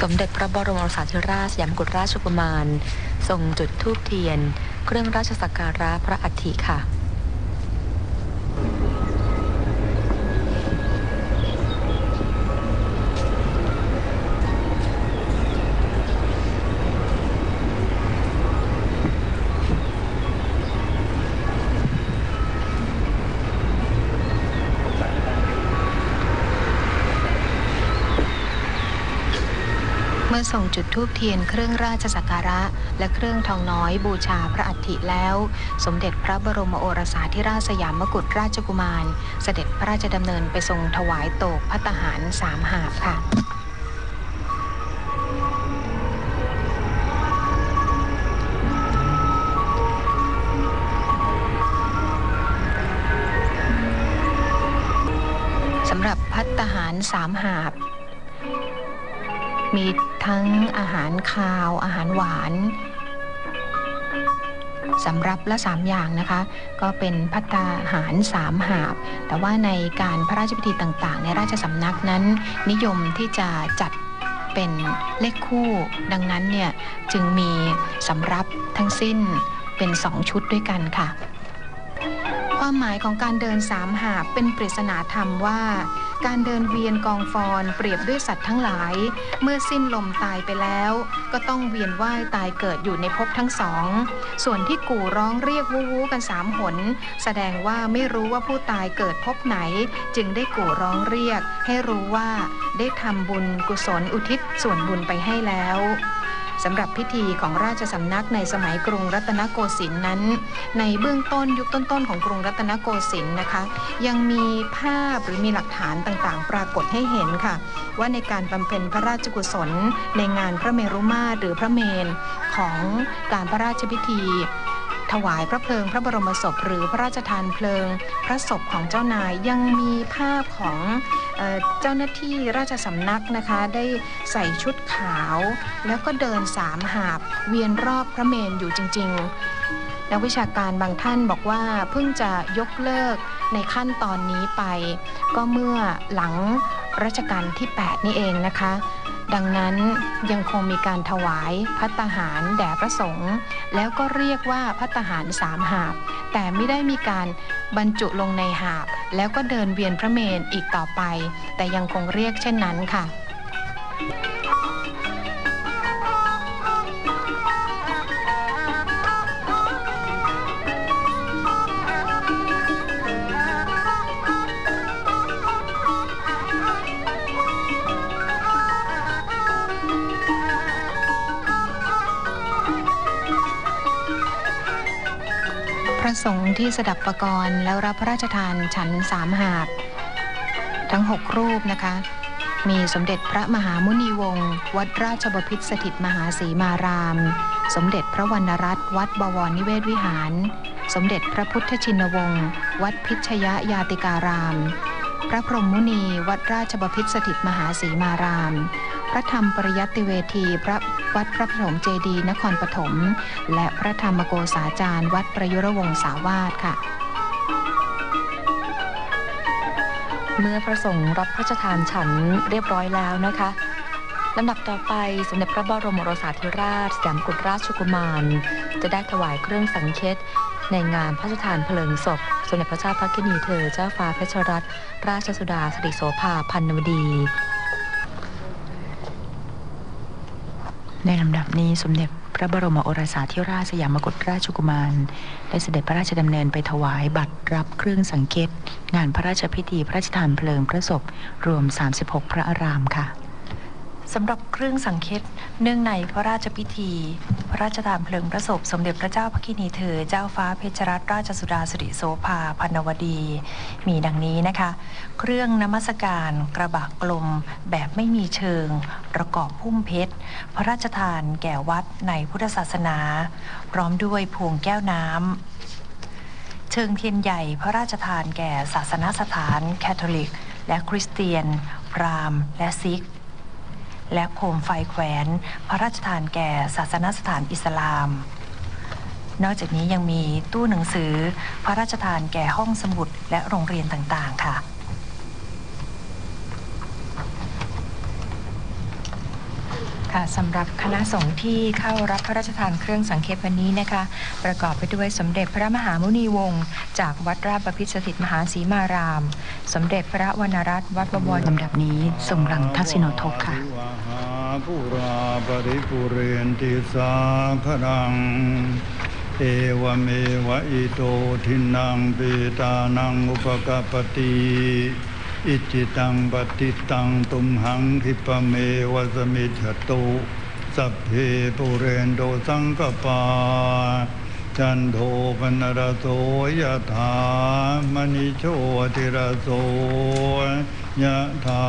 สมเด็จพระบรมศาธิราชสยามกุฎราชกุมารทรงจุดธูปเทียน เครื่องราชสักการะพระอัฐิค่ะ เมื่อส่งจุดธูปเทียนเครื่องราชสักการะ และเครื่องทองน้อยบูชาพระอัฐิแล้ว สมเด็จพระบรมโอรสาธิราชสยามกุฎราชกุมาร เสด็จพระราชดำเนินไปทรงถวายโตกพัตตาหารสามหาบค่ะสำหรับพัตหารสามหาบ มีทั้งอาหารคาว อาหารหวานสำรับละสามอย่างนะคะ ก็เป็นพัตตาหารสามหาบ แต่ว่าในการพระราชพิธีต่างๆ ในราชสำนักนั้น นิยมที่จะจัดเป็นเลขคู่ ดังนั้นเนี่ย จึงมีสำรับทั้งสิ้นเป็นสองชุดด้วยกันค่ะ ความหมายของการเดินสามหาบเป็นปริศนาธรรมว่า การเดินเวียนกองฟอนเปรียบด้วยสัตว์ทั้งหลาย เมื่อสิ้นลมตายไปแล้ว ก็ต้องเวียนว่ายตายเกิดอยู่ในภพทั้งสอง ส่วนที่กู่ร้องเรียกวู้วู้กันสามหน แสดงว่าไม่รู้ว่าผู้ตายเกิดภพไหน จึงได้กู่ร้องเรียก ให้รู้ว่าได้ทำบุญกุศลอุทิศส่วนบุญไปให้แล้ว สำหรับพิธีของราชสำนักในสมัยกรุงรัตนโกสินทร์นั้น ในเบื้องต้นยุคต้นๆของกรุงรัตนโกสินทร์นะคะ ยังมีภาพหรือมีหลักฐานต่างๆ ปรากฏให้เห็นค่ะ ว่าในการบำเพ็ญพระราชกุศล ในงานพระเมรุมาตรหรือพระเมนของการพระราชพิธีถวายพระเพลิงพระบรมศพหรือพระราชทานเพลิง พระศพของเจ้านายยังมีภาพของ เจ้าหน้าที่ราชสำนักนะคะ ได้ใส่ชุดขาว แล้วก็เดินสามหาบเวียนรอบพระเมนอยู่จริง ๆ นักวิชาการบางท่านบอกว่าเพิ่งจะยกเลิกในขั้นตอนนี้ไป ก็เมื่อหลังรัชกาลที่ 8 นี่เองนะคะ ดังนั้นยังคงมีการถวายพัตตาหารแด่พระสงฆ์แล้วก็เรียกว่าพัตตาหารสามหาบ แต่ไม่ได้มีการบรรจุลงในหาบ แล้วก็เดินเวียนพระเมนอีกต่อไป แต่ยังคงเรียกเช่นนั้นค่ะ ระสงฆ์ที่สดับประกรณ์แล้วรับพระราชทานฉันสามหาบทั้งหกรูปนะคะ มีสมเด็จพระมหามุนีวงศ์วัดราชบพิตรสถิตมหาศรีมาราม สมเด็จพระวรรณรัตน์วัดบวรนิเวศวิหาร สมเด็จพระพุทธชินวงศ์วัดพิชยยาติการาม พระพรหมมุนี วัดราชบพิตรสถิตมหาศรีมาราม พระธรรมปริยัติเวทีพระวัดพระปฐมเจดีนครปฐม และพระธรรมโกษาจารย์ วัดประยุรวงศาวาสค่ะ เมื่อพระสงฆ์รับพระราชทานฉันเรียบร้อยแล้วนะคะลำดับต่อไปสมเด็จพระบรมโอรสาธิราชสยามกุฎราชกุมาร จะได้ถวายเครื่องสังเคตในงานพระราชทานเพลิงศพ สมเด็จพระเจ้าพักกินีเธอเจ้าฟ้าเพชรรัตนราชสุดาสิริโสภาพันนวดี ในลำดับนี้สมเด็จพระบรมโอรสาธิราชสยามกุฎราชกุมาร ได้เสด็จพระราชดำเนินไปถวายบัตรรับเครื่องสังเกต งานพระราชพิธีพระราชทานเพลิงพระศพรวม 36 พระอารามค่ะสำหรับเครื่องสังเกตเนื่องในพระราชพิธี พระราชทานเพลิงพระศพสมเด็จพระเจ้าพระกินีเธอ เจ้าฟ้าเพชรรัตนราชสุดาสิริโสภาพันวดี มีดังนี้นะคะ เครื่องนมัสการกระบะกลมแบบไม่มีเชิง ประกอบพุ่มเพชร พระราชทานแก่วัดในพุทธศาสนา พร้อมด้วยพวงแก้วน้ำเชิงเทียนใหญ่พระราชทานแก่ศาสนสถานแคทอลิก และคริสเตียน พราหมณ์ และซิก และโคมไฟแขวน พระราชทานแก่ศาสนสถานอิสลาม นอกจากนี้ยังมีตู้หนังสือ พระราชทานแก่ห้องสมุดและโรงเรียนต่างๆ ค่ะ ค่ะสำหรับคณะสงฆ์ที่เข้ารับพระราชทานเครื่องสังเขปวันนี้นะคะ ประกอบไปด้วยสมเด็จพระมหามุนีวงศ์จากวัดราชบพิตรสถิตมหาศรีมาราม สมเด็จพระวรรณรัตน์วัดบวรลำดับนี้ส่งหลังทักษิโนทกค่ะวหาปุราปริปุเรนติสาครัง เอวเมวะอิโตทินังเปตานังอุปกปปติ อิจิตังปฏิตังตุมหังคิปเมวะสมิจตุสัพเพปุเรนโดสังกปาจันโทปนรโสยถามณิโชติรโสยถา